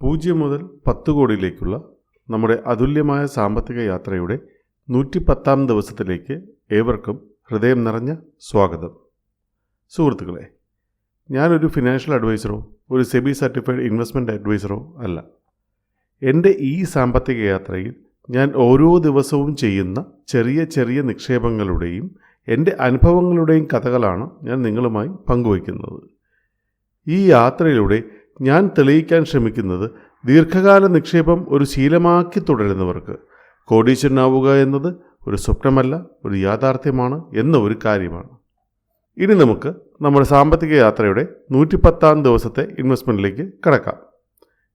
പൂജ്യം മുതൽ പത്ത് കോടിയിലേക്കുള്ള നമ്മുടെ അതുല്യമായ സാമ്പത്തിക യാത്രയുടെ നൂറ്റിപ്പത്താം ദിവസത്തിലേക്ക് ഏവർക്കും ഹൃദയം നിറഞ്ഞ സ്വാഗതം. സുഹൃത്തുക്കളെ ഞാനൊരു ഫിനാൻഷ്യൽ അഡ്വൈസറോ ഒരു സെബി സർട്ടിഫൈഡ് ഇൻവെസ്റ്റ്മെന്റ് അഡ്വൈസറോ അല്ല. എന്റെ ഈ സാമ്പത്തിക യാത്രയിൽ ഞാൻ ഓരോ ദിവസവും ചെയ്യുന്ന ചെറിയ ചെറിയ നിക്ഷേപങ്ങളുടെയും എന്റെ അനുഭവങ്ങളുടെയും കഥകളാണ് ഞാൻ നിങ്ങളുമായി പങ്കുവയ്ക്കുന്നത്. ഈ യാത്രയിലൂടെ ഞാൻ തെളിയിക്കാൻ ശ്രമിക്കുന്നത് ദീർഘകാല നിക്ഷേപം ഒരു ശീലമാക്കി തുടരുന്നവർക്ക്. കോടീശ്വരനാവുക എന്നത് ഒരു സ്വപ്നമല്ല ഒരു യാഥാർത്ഥ്യമാണ് എന്ന ഒരു കാര്യമാണ്. ഇനി നമുക്ക് നമ്മുടെ സാമ്പത്തിക യാത്രയുടെ നൂറ്റിപ്പത്താം ദിവസത്തെ ഇൻവെസ്റ്റ്മെന്റിലേക്ക് കടക്കാം.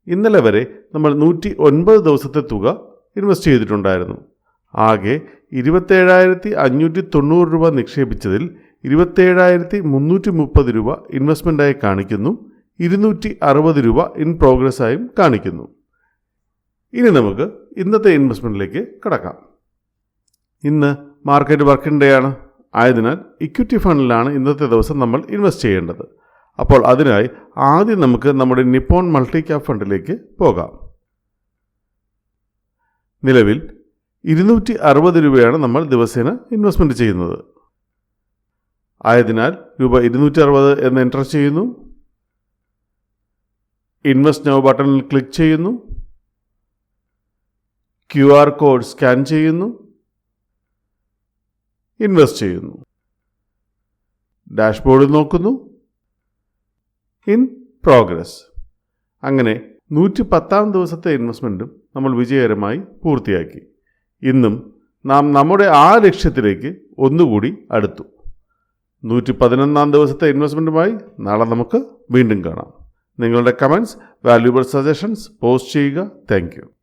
ഇന്നലെ വരെ നമ്മൾ നൂറ്റി ഒൻപത് ദിവസത്തെ തുക ഇൻവെസ്റ്റ് ചെയ്തിട്ടുണ്ടായിരുന്നു. ആകെ ഇരുപത്തേഴായിരത്തി അഞ്ഞൂറ്റി തൊണ്ണൂറ് രൂപ നിക്ഷേപിച്ചതിൽ ഇരുപത്തേഴായിരത്തി മുന്നൂറ്റി മുപ്പത് രൂപ ഇൻവെസ്റ്റ്മെന്റായി കാണിക്കുന്നു ഇരുന്നൂറ്റി അറുപത് രൂപ ഇൻ പ്രോഗ്രസ് ആയും കാണിക്കുന്നു. ഇനി നമുക്ക് ഇന്നത്തെ ഇൻവെസ്റ്റ്മെന്റിലേക്ക് കടക്കാം. ഇന്ന് മാർക്കറ്റ് വർക്കിംഗ് ഡേ ആണ് ആയതിനാൽ ഇക്വിറ്റി ഫണ്ടിലാണ് ഇന്നത്തെ ദിവസം നമ്മൾ ഇൻവെസ്റ്റ് ചെയ്യേണ്ടത്. അപ്പോൾ അതിനായി ആദ്യം നമുക്ക് നമ്മുടെ നിപ്പോൺ മൾട്ടി ക്യാപ് ഫണ്ടിലേക്ക് പോകാം. നിലവിൽ ഇരുന്നൂറ്റി അറുപത് രൂപയാണ് നമ്മൾ ദിവസേന ഇൻവെസ്റ്റ്മെന്റ് ചെയ്യുന്നത്. ആയതിനാൽ രൂപ ഇരുന്നൂറ്റി അറുപത് എന്ന് എന്റർ ചെയ്യുന്നു. ഇൻവെസ്റ്റ് നൗ ബട്ടണിൽ ക്ലിക്ക് ചെയ്യുന്നു. ക്യു ആർ കോഡ് സ്കാൻ ചെയ്യുന്നു. ഇൻവെസ്റ്റ് ചെയ്യുന്നു. ഡാഷ്ബോർഡിൽ നോക്കുന്നു. In progress. അങ്ങനെ നൂറ്റി പത്താം ദിവസത്തെ ഇൻവെസ്റ്റ്മെന്റും നമ്മൾ വിജയകരമായി പൂർത്തിയാക്കി. ഇന്നും നാം നമ്മുടെ ആ ലക്ഷ്യത്തിലേക്ക് ഒന്നുകൂടി അടുത്തു. നൂറ്റി പതിനൊന്നാം ദിവസത്തെ ഇൻവെസ്റ്റ്മെന്റുമായി നാളെ നമുക്ക് വീണ്ടും കാണാം. നിങ്ങളുടെ കമൻസ് വാല്യുബിൾ സജഷൻസ് പോസ്റ്റ് ചെയ്യുക. താങ്ക്